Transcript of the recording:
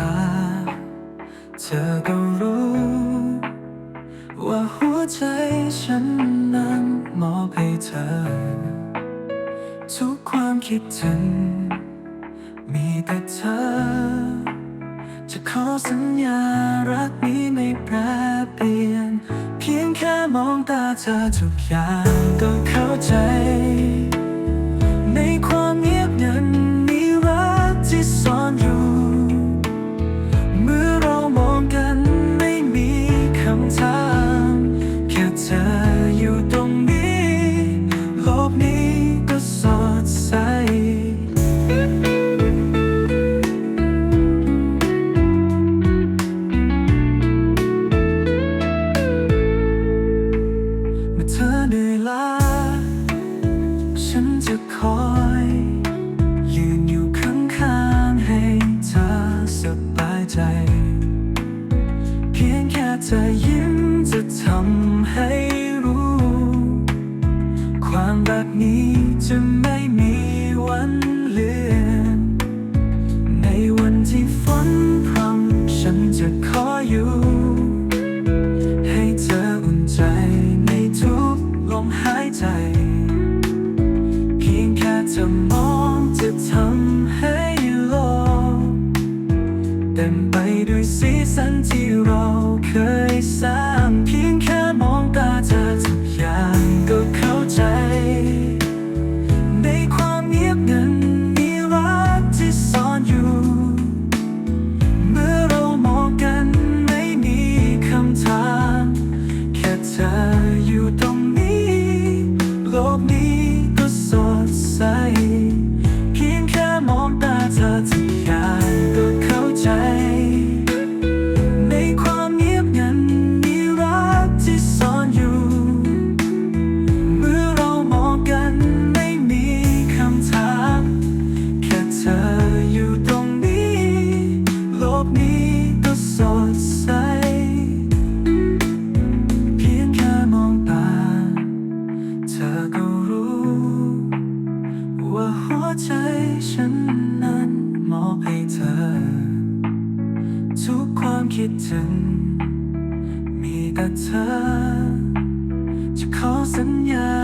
ตา เธอก็รู้ ว่าหัวใจฉันนั้นมอบให้เธอ ทุกความคิดถึง มีแต่เธอ จะขอสัญญารักนี้ไม่แปรเปลี่ยน เพียงแค่มองตาเธอทุกอย่างก็เมื่อเธอเหนื่อยล้าฉันจะคอยยืนอยู่ข้างๆให้เธอสบายใจ เพียงแค่เธอยิ้มจะทำให้รู้ ความรักนี้จะไม่มีวันเลือน ค่ ธอก็รู้ ว่าหัวใจฉันนั้นมอบให้เธอ ทุกความคิดถึง มีแต่เธอ จะขอสัญญา